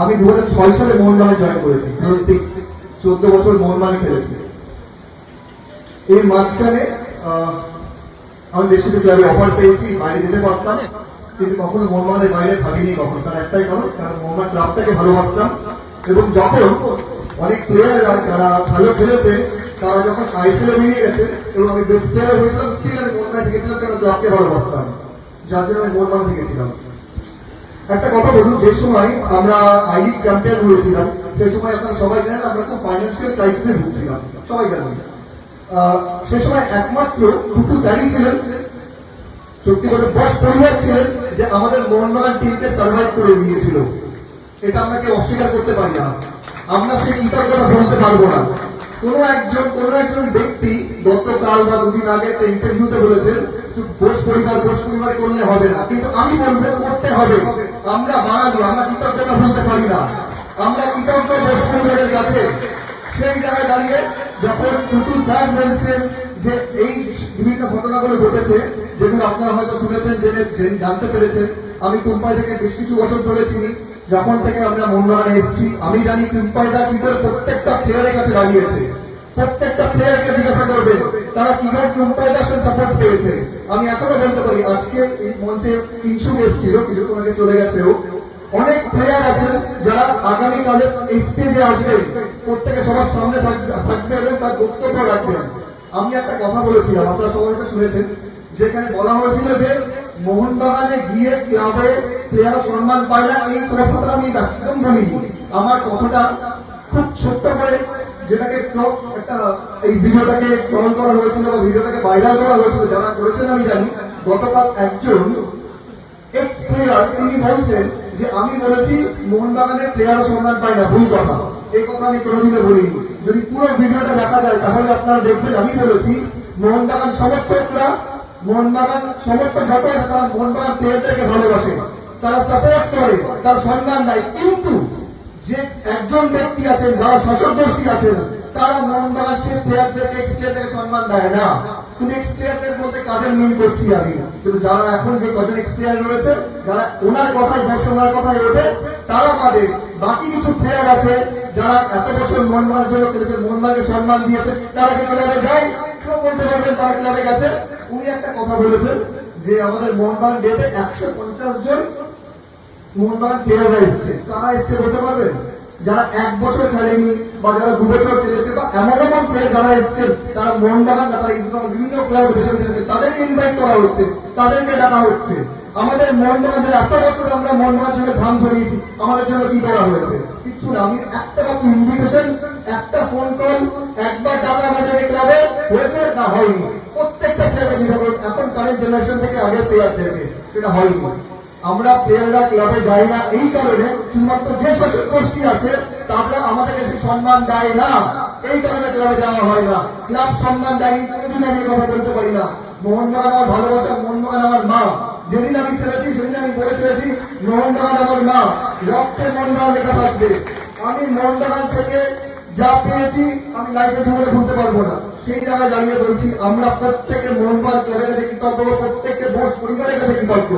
আমি দু হাজার ছয় সালে মোহনবাগানে জয়েন করেছি। চোদ্দ বছর মোহনবাগানে খেলেছি। এর মাঝখানে আমি বেশ কিছু ক্লাবে অফার পেয়েছি, বাইরে যেতে পারতাম। কিন্তু কখনো মোহনবাগানের বাইরে ভাবিনি কখনো, তার একটাই কারণ কারণ মোহনবাগান ক্লাবটাকে ভালোবাসতাম। এবং যখন অনেক প্লেয়াররা যারা ভালো খেলেছে, তারা যখন আইসিএল বেরিয়ে গেছে, এবং আমি বেস্ট প্লেয়ার হয়েছিলাম স্টিল আমি মোহনবাগান থেকেছিলাম কারণ ক্লাবকে ভালোবাসতাম? যার জন্য আমি মোহনবাগান থেকেছিলাম। একটা কথা বলুন, যে সময় আমরা আই লিগ চ্যাম্পিয়ন হয়েছিলাম সেই সময় আপনারা সবাই জানেন, আমরা খুব ফাইন্যান্সিয়াল ক্রাইসিসে ভুগছিলাম, সবাই জানেন। সে সময় একমাত্র টুটু স্যারি ছিলেন, সত্যি বলে বস পরিবার ছিলেন, যে আমাদের মোহনবাগান টিমকে সার্ভাইভ করে দিয়েছিল এটা আমরা কেউ অস্বীকার করতে পারি না। আমরা সেই কৃতজ্ঞতা বলতে পারব না। কোন একজন কোন একজন ব্যক্তি গতকাল বা দুদিন আগে একটা ইন্টারভিউতে বলেছেন বোস পরিবার বোস পরিবার করলে হবে না। কিন্তু আমি বলব, করতে হবে। আমরা বাঙালি, আমরা কৃতজ্ঞতা বলতে পারি না। আমরা কৃতজ্ঞ বোস পরিবারের কাছে সেই জায়গায় দাঁড়িয়ে যখন টুটু স্যার বলছেন যে, এই বিভিন্ন ঘটনাগুলো ঘটেছে, যেগুলো আপনারা হয়তো শুনেছেন, জেনে, জেনে- জানতে পেরেছেন। আমি টুম্পাই থেকে বেশ কিছু বছর ধরে চিনি। যখন থেকে আমরা মোহনবাগানে এসেছি, আমি জানি টুম্পাইদা কি করে প্রত্যেকটা প্লেয়ারের কাছে দাঁড়িয়েছে। প্রত্যেকটা প্লেয়ারকে জিজ্ঞাসা করবে, তারা কি করে টুম্পাইদার সাপোর্ট পেয়েছে। আমি এখনও বলতে পারি, আজকে এই মঞ্চে ইনসু এসেছিল কিছুক্ষণ আগে চলে গেছেও। অনেক প্লেয়ার আছেন যারা আগামীকালে এই স্টেজে আসবেন প্রত্যেকে সবার সামনে থাকবে এবং তার বক্তব্য রাখবেন। আমি একটা কথা বলেছিলাম, আপনারা সবাই হয়তো শুনেছেন, যেখানে বলা হয়েছিল যে মোহনবাগানে গিয়ে ক্লাবে প্লেয়ার সম্মান পায় না, এই কথাটা আমি একদম বলিনি। আমার কথাটা খুব ছোট্ট করে যেটাকে একটা, এই ভিডিওটাকে চয়ন করা হয়েছিল বা ভিডিওটাকে ভাইরাল করা হয়েছিল, যারা করেছেন আমি জানি, গতকাল একজন এক্স প্লেয়ার তিনি বলছেন যে, আমি বলেছি, মোহনবাগানের প্লেয়ারও সম্মান পাই না, ভুল কথা। এই কথা আমি কোনোদিনও বলিনি যদি পুরো ভিডিওটা দেখা যায়, তাহলে আপনারা দেখবেন, আমি বলেছি, মোহনবাগান সমর্থকরা, মোহনবাগান সমর্থক যত তারা মোহনবাগান প্লেয়ারদেরকে ভালোবাসে। তারা সাপোর্ট করে, তার সম্মান নাই। কিন্তু যে একজন ব্যক্তি আছেন, যারা শাসকদর্শী আছেন, তারা মোহনবাগান সে প্লেয়ারদেরকে এক্স প্লেয়ারদেরকে সম্মান দেয় না। কিন্তু এক্স প্লেয়ারদের মধ্যে কাদের মিন করছি আমি? কিন্তু যারা এখন যে কজন এক্স প্লেয়ার রয়েছে, যারা ওনার কথায় ওনার কথায় ওঠে, তারা পাবে। বাকি কিছু প্লেয়ার আছে, যারা এত বছর মোহনবাগানের জন্য খেলেছে মোহনবাগানকে সম্মান দিয়েছে, তারা কি ক্লাবে যায়? কেউ বলতে পারবেন তারা ক্লাবে গেছে। উনি একটা কথা বলেছেন যে, আমাদের মোহনবাগান ডেটে একশো পঞ্চাশ জন প্লেয়ার ক্লাব আমাদের মোহনবাগান ছড়িয়েছি, আমাদের জন্য কি করা হয়েছে? কিছু না, আমি একটা ইনভিটেশন একটা ফোন কল একবার ডাকা আমাদের ক্লাবে হয়েছে না হয়নি? প্রত্যেকটা করুন, এখন কারেন্ট জেনারেশন থেকে আগের প্লেয়ারদেরকে সেটা হয়নি। আমরা প্লেয়াররা ক্লাবে যাই না, এই কারণে শুধুমাত্র যে শাসক গোষ্ঠী আছে, তারা আমাদের কাছে সম্মান দেয় না। এই কারণে ক্লাবে যাওয়া হয় না। ক্লাব সম্মান দেয়নি কোনোদিন আমি কথা বলতে পারি না। মোহনবাগান আমার ভালোবাসা, মোহনবাগান আমার মা। যেদিন আমি ছেড়েছি, সেদিন আমি বলে ছেড়েছি, মোহনবাগান আমার মা। রক্তে মোহনবাগান লেখা থাকবে। আমি মোহনবাগান থেকে যা পেয়েছি, আমি লাইফে জীবনে ভুলতে পারব না। সেই জায়গায় দাঁড়িয়ে বলছি, আমরা প্রত্যেকে মোহনবাগান ক্লাবের কাছে কৃতজ্ঞ, প্রত্যেককে বোস পরিবারের কাছে কৃতজ্ঞ।